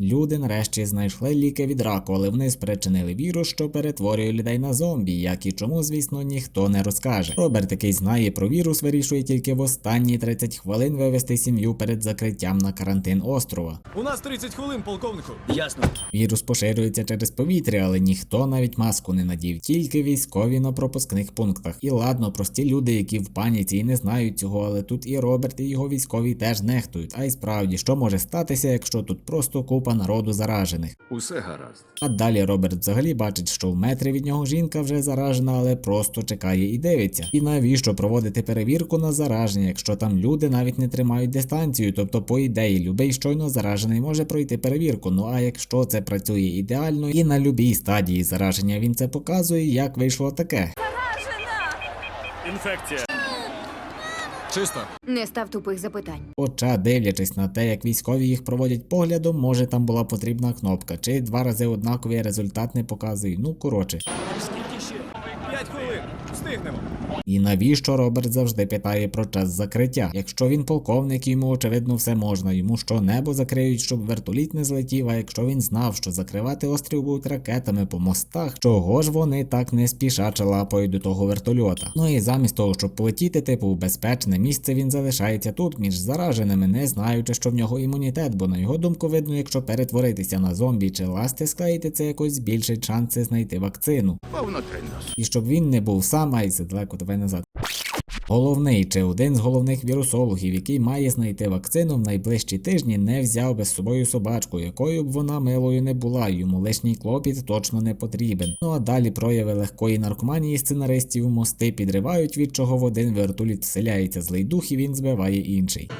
Люди нарешті знайшли ліки від раку, але вони спричинили вірус, що перетворює людей на зомбі, як і чому, звісно, ніхто не розкаже. Роберт, який знає про вірус, вирішує тільки в останні 30 хвилин вивести сім'ю перед закриттям на карантин острова. У нас 30 хвилин, полковнику. Ясно. Вірус поширюється через повітря, але ніхто навіть маску не надів, тільки військові на пропускних пунктах. І ладно, прості люди, які в паніці і не знають цього, але тут і Роберт, і його військові теж нехтують. А й справді, що може статися, якщо тут просто купа народу заражених. Усе гаразд. А далі Роберт взагалі бачить, що в метрі від нього жінка вже заражена, але просто чекає і дивиться. І навіщо проводити перевірку на зараження, якщо там люди навіть не тримають дистанцію? Тобто, по ідеї, любий щойно заражений може пройти перевірку. Ну а якщо це працює ідеально і на любій стадії зараження він це показує, як вийшло таке. Інфекція. Чисто. Не став тупих запитань. Хоча, дивлячись на те, як військові їх проводять поглядом, може там була потрібна кнопка, чи два рази однаковий результат не показує. Ну коротше. Скільки ще? 5 хвилин. Встигнемо. І навіщо Роберт завжди питає про час закриття? Якщо він полковник, йому очевидно все можна, йому що небо закриють, щоб вертоліт не злетів. А якщо він знав, що закривати острів будуть ракетами по мостах, чого ж вони так не спішаче лапають до того вертольота? Ну і замість того, щоб полетіти, типу в безпечне місце, він залишається тут між зараженими, не знаючи, що в нього імунітет, бо на його думку видно, якщо перетворитися на зомбі чи ласти склеїти, це якось збільшить шанси знайти вакцину. Повнотринос. І щоб він не був сам, ай це далеко давай назад. Головний чи один з головних вірусологів, який має знайти вакцину в найближчі тижні, не взяв би з собою собачку, якою б вона милою не була, йому лишній клопіт точно не потрібен. Ну а далі прояви легкої наркоманії сценаристів мости підривають, від чого в один вертоліт вселяється злий дух і він збиває інший.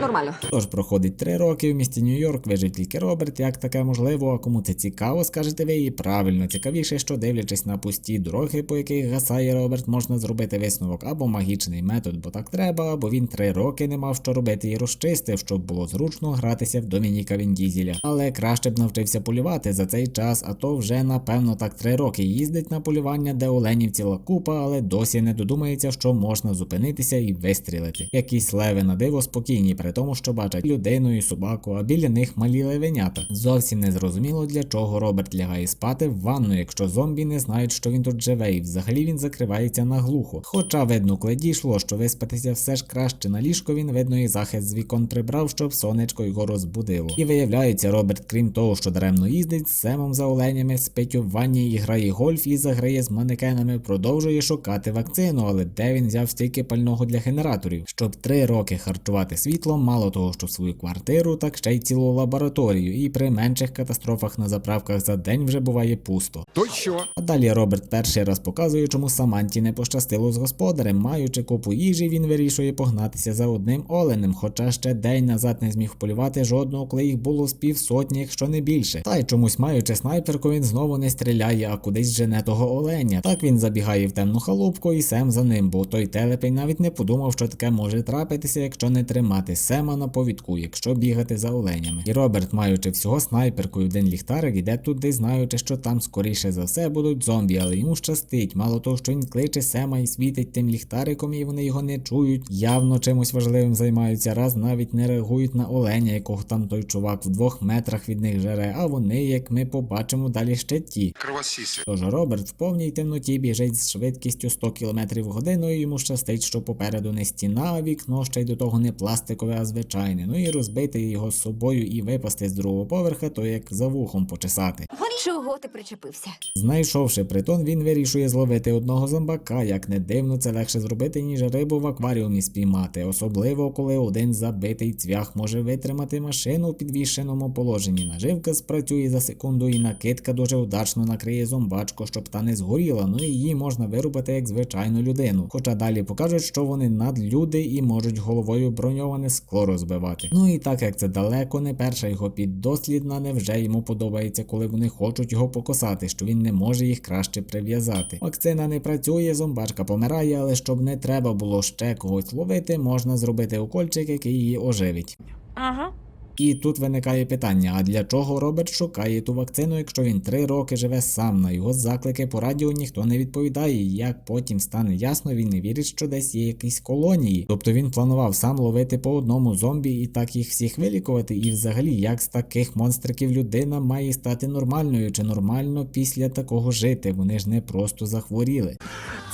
Нормально. Тож проходить три роки в місті Нью-Йорк, вижив тільки Роберт, як таке можливо, а кому це цікаво, скажете ви і правильно, цікавіше, що дивлячись на пусті дороги, по яких гасає Роберт, можна зробити висновок або магічний метод, бо так треба, або він три роки не мав що робити і розчистив, щоб було зручно гратися в Домініка Віндізеля. Але краще б навчився полювати за цей час, а то вже напевно так три роки їздить на полювання, де оленів ціла купа, але досі не додумається, що можна зупинитися і вистрілити. Якісь леви на диво спокійні, при тому, що бачать людину і собаку, а біля них малі левенята. Зовсім не зрозуміло, для чого Роберт лягає спати в ванну, якщо зомбі не знають, що він тут живе, і взагалі він закривається наглухо. Хоча видно, коли дійшло, що виспатися все ж краще на ліжко, він видно і захист з вікон прибрав, щоб сонечко його розбудило. І виявляється, Роберт, крім того, що даремно їздить з семом за оленями, спить у ванні і грає гольф і заграє з манекенами, продовжує шукати вакцину, але де він взяв стільки пального для генераторів, щоб три роки харчувати світлом, мало того, що свою квартиру, так ще й цілу лабораторію, і при менших катастрофах на заправках за день вже буває пусто. То що? А далі Роберт перший раз показує, чому Саманті не пощастило з господарем. Маючи купу їжі, він вирішує погнатися за одним оленем, хоча ще день назад не зміг полювати жодного, коли їх було з півсотні, якщо не більше. Та й чомусь маючи снайперку, він знову не стріляє, а кудись жене того оленя. Так він забігає в темну халупку і Сем за ним, бо той телепень навіть не подумав, що таке може трапитися, якщо не тримати Сема на повідку, якщо бігати за оленями. І Роберт, маючи всього снайперку і один ліхтарик, іде туди, знаючи, що там скоріше за все будуть зомбі, але йому щастить. Мало того, що він кличе Сема і світить тим ліхтариком, і вони його не чують. Явно чимось важливим займаються, раз навіть не реагують на оленя, якого там той чувак в двох метрах від них жере, а вони, як ми побачимо, далі ще ті. Кровосіси. Тож Роберт в повній темноті біжить з швидкістю 100 км в годину, і йому щастить, що попереду не стіна, а вікно ще й до того не пластикове, а звичайне. Ну і розбити його з собою і випасти з другого поверха, то як за вухом почесати. Чого ти причепився? Знайшовши притон, він вирішує зловити одного зомбака. Як не дивно, це легше зробити, ніж рибу в акваріумі спіймати, особливо коли один забитий цвях може витримати машину в підвішеному положенні. Наживка спрацює за секунду, і накидка дуже удачно накриє зомбачку, щоб та не згоріла. Ну і її можна вирубати як звичайну людину. Хоча далі покажуть, що вони надлюди і можуть головою броньоване скло розбивати. Ну і так як це далеко не перша його піддослідна, невже йому подобається, коли вони хочуть його покосати, що він не може їх краще прив'язати. Вакцина не працює, зомбачка помирає, але щоб не треба було ще когось ловити, можна зробити укольчик, який її оживить. Ага. І тут виникає питання: а для чого Роберт шукає ту вакцину, якщо він три роки живе сам? На його заклики по радіо ніхто не відповідає. І Як потім стане ясно, він не вірить, що десь є якісь колонії. Тобто він планував сам ловити по одному зомбі і так їх всіх вилікувати. І взагалі, як з таких монстриків людина має стати нормальною чи нормально після такого жити? Вони ж не просто захворіли.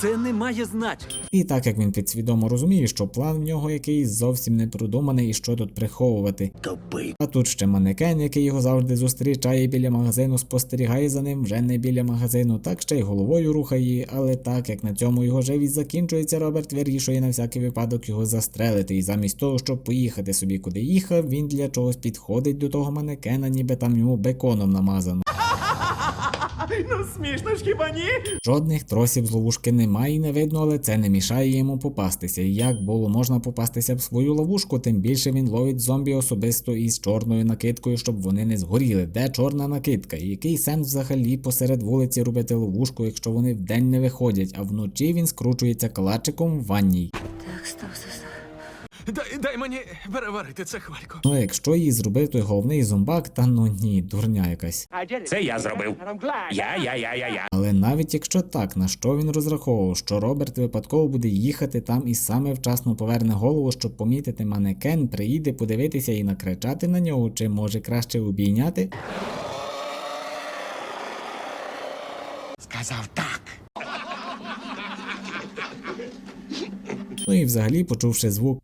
Це не має значення. І так як він підсвідомо розуміє, що план в нього якийсь зовсім не продуманий і що тут приховувати. А тут ще манекен, який його завжди зустрічає біля магазину, спостерігає за ним вже не біля магазину, так ще й головою рухає, але так як на цьому його живість закінчується, Роберт вирішує на всякий випадок його застрелити. І замість того, щоб поїхати собі куди їхав, він для чогось підходить до того манекена, ніби там йому беконом намазано. Ну смішно ж хіба ні? Жодних тросів з ловушки немає і не видно, але це не мішає йому попастися. І як було можна попастися в свою ловушку, тим більше він ловить зомбі особисто із чорною накидкою, щоб вони не згоріли. Де чорна накидка? І який сенс взагалі посеред вулиці робити ловушку, якщо вони вдень не виходять, а вночі він скручується калачиком в ванній. Так, стоп, стоп, стоп. Дай, дай мені переварити це хвалько. Ну якщо її зробив той головний зомбак, та ну ні, дурня якась. Це я зробив. Я, я, я, я, я. Але навіть якщо так, на що він розраховував, що Роберт випадково буде їхати там і саме вчасно поверне голову, щоб помітити манекен, приїде подивитися і накричати на нього, чи може краще обійняти? Сказав так. Ну і взагалі, почувши звук.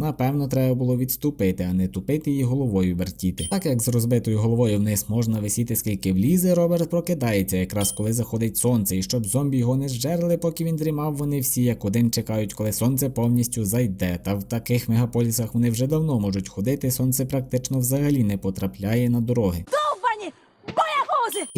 Напевно, треба було відступити, а не тупити її головою вертіти. Так як з розбитою головою вниз можна висіти скільки влізе, Роберт прокидається, якраз коли заходить сонце, і щоб зомбі його не зжерли, поки він дрімав, вони всі як один чекають, коли сонце повністю зайде. Та в таких мегаполісах вони вже давно можуть ходити, сонце практично взагалі не потрапляє на дороги.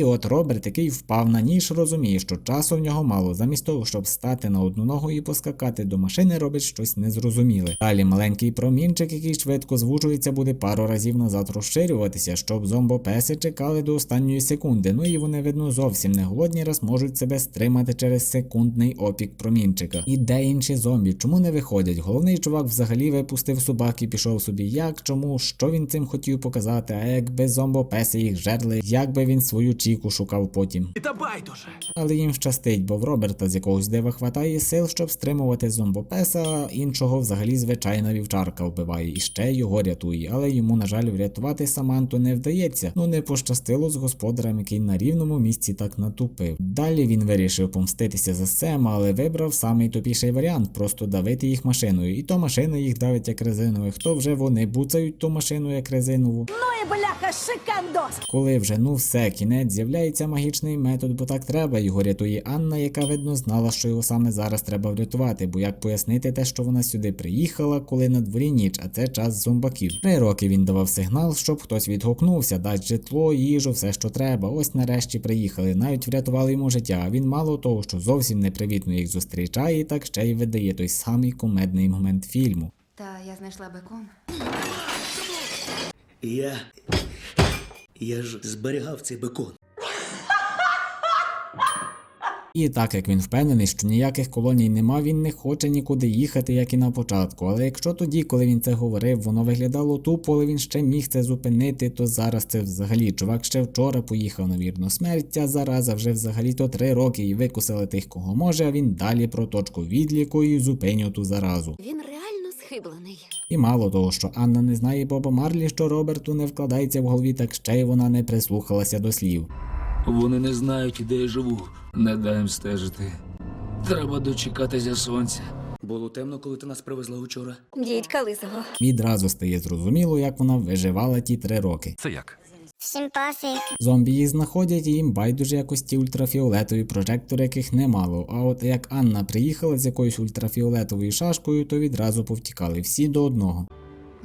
І от Роберт, який впав на ніж, розуміє, що часу в нього мало. Замість того, щоб стати на одну ногу і поскакати до машини, робить щось незрозуміле. Далі маленький промінчик, який швидко звужується, буде пару разів назад розширюватися, щоб зомбопеси чекали до останньої секунди. Ну і вони, видно, зовсім не голодні, раз можуть себе стримати через секундний опік промінчика. І де інші зомбі? Чому не виходять? Головний чувак взагалі випустив собак і пішов собі. Як, чому, що він цим хотів показати? А якби зомбопеси їх жерли, як би він свою чіку шукав потім. Та байдуже. Але їм щастить, бо в Роберта з якогось дива хватає сил, щоб стримувати зомбопеса, а іншого взагалі звичайна вівчарка вбиває і ще його рятує. Але йому, на жаль, врятувати Саманту не вдається. Ну не пощастило з господарем, який на рівному місці так натупив. Далі він вирішив помститися за Сема, але вибрав самий тупіший варіант просто давити їх машиною. І то машина їх давить як резинових, то вже вони буцають ту машину як резинову. Ну і бляха, шикандос! Коли вже ну все, кінець з'являється магічний метод, бо так треба. Його рятує Анна, яка видно знала, що його саме зараз треба врятувати. Бо як пояснити те, що вона сюди приїхала, коли на дворі ніч, а це час зомбаків. Три роки він давав сигнал, щоб хтось відгукнувся, дасть житло, їжу, все, що треба. Ось нарешті приїхали. Навіть врятували йому життя. А він мало того, що зовсім непривітно їх зустрічає, так ще й видає той самий кумедний момент фільму. Та я знайшла бекон. Я. Я ж зберігав цей бекон. І так як він впевнений, що ніяких колоній нема, він не хоче нікуди їхати, як і на початку. Але якщо тоді, коли він це говорив, воно виглядало тупо, але він ще міг це зупинити, то зараз це взагалі. Чувак ще вчора поїхав на вірну смерть, ця зараза вже взагалі то три роки і викусили тих, кого може, а він далі про точку відліку і зупиню ту заразу. Він реально схиблений. І мало того, що Анна не знає Боба Марлі, що Роберту не вкладається в голові, так ще й вона не прислухалася до слів. Вони не знають, де я живу. Не дай їм стежити. Треба дочекатися сонця. Було темно, коли ти нас привезла учора. Дідька лисого. Відразу стає зрозуміло, як вона виживала ті три роки. Це як? Всім пофіг. Зомбі їх знаходять і їм байдуже якось ті ультрафіолетові прожектори, яких немало. А от як Анна приїхала з якоюсь ультрафіолетовою шашкою, то відразу повтікали всі до одного.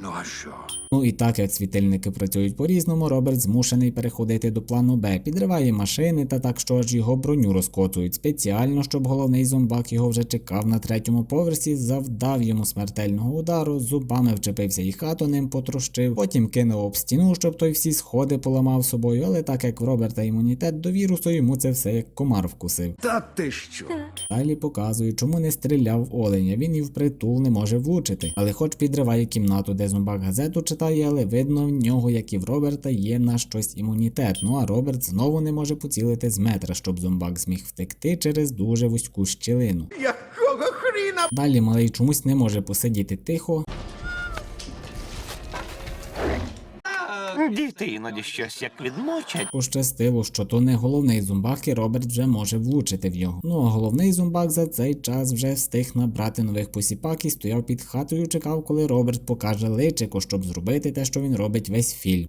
Ну а що? Ну і так як світильники працюють по-різному, Роберт змушений переходити до плану Б, підриває машини та так, що аж його броню розкотують спеціально, щоб головний зомбак його вже чекав на третьому поверсі, завдав йому смертельного удару, зубами вчепився і хату ним потрощив, потім кинув об стіну, щоб той всі сходи поламав собою, але так як в Роберта імунітет до вірусу, йому це все як комар вкусив. Та ти що? Далі показує, чому не стріляв оленя. Він і впритул не може влучити, але хоч підриває кімнату, де зомбак газету читає, але видно в нього, як і в Роберта, є на щось імунітет. Ну а Роберт знову не може поцілити з метра, щоб зомбак зміг втекти через дуже вузьку щілину. Якого хріна? Далі малий чомусь не може посидіти тихо, Діти іноді щось як відмочать. Пощастило, що то не головний зумбак, і Роберт вже може влучити в нього. Ну а головний зумбак за цей час вже встиг набрати нових посіпак і стояв під хатою, чекав, коли Роберт покаже личико, щоб зробити те, що він робить весь фільм.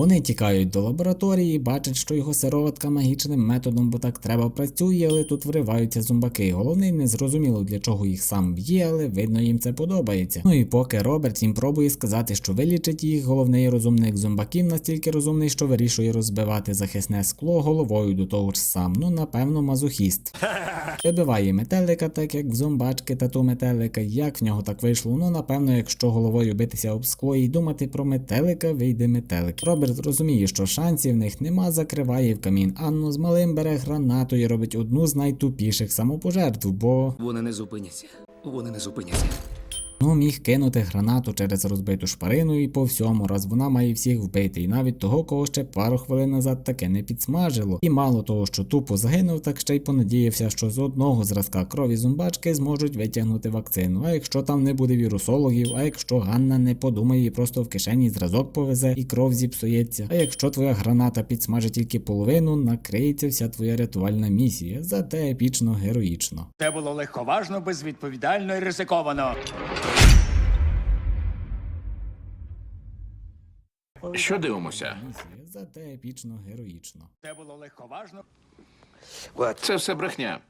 Вони тікають до лабораторії, бачать, що його сироватка магічним методом, бо так треба працює, але тут вриваються зомбаки. Головний не зрозуміло для чого їх сам б'є, але видно їм це подобається. Ну і поки Роберт їм пробує сказати, що вилічить їх, головний розумник зомбаків настільки розумний, що вирішує розбивати захисне скло головою до того ж сам. Ну напевно, мазохіст. Вибиває метелика, так як в зомбачки тату метелика. Як в нього так вийшло? Ну напевно, якщо головою битися об скло і думати про метелика, вийде метелик. Роберт розуміє, що шансів в них нема, закриває в камін Анну з малим бере гранату і робить одну з найтупіших самопожертв, бо Вони не зупиняться. Вони не зупиняться. Ну міг кинути гранату через розбиту шпарину і по всьому, раз вона має всіх вбити, і навіть того, кого ще пару хвилин назад таке не підсмажило. І мало того, що тупо загинув, так ще й понадіявся, що з одного зразка крові зомбачки зможуть витягнути вакцину. А якщо там не буде вірусологів, а якщо Ганна не подумає і просто в кишені зразок повезе і кров зіпсується. А якщо твоя граната підсмажить тільки половину, накриється вся твоя рятувальна місія. Зате епічно героїчно. Це було легковажно, безвідповідально і ризиковано. Що дивимося? Зате епічно героїчно. Це було легковажно. Це все брехня.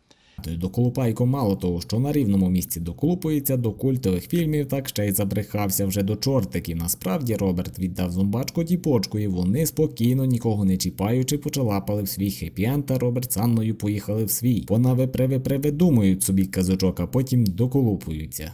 Доколупайко мало того, що на рівному місці доколупується до культових фільмів, так ще й забрехався вже до чортиків. Насправді Роберт віддав зомбачку тіпочку, і вони спокійно, нікого не чіпаючи, почалапали в свій хеппі-енд, та Роберт з Анною поїхали в свій. Понавипре-випре видумують собі казочок, а потім доколупуються.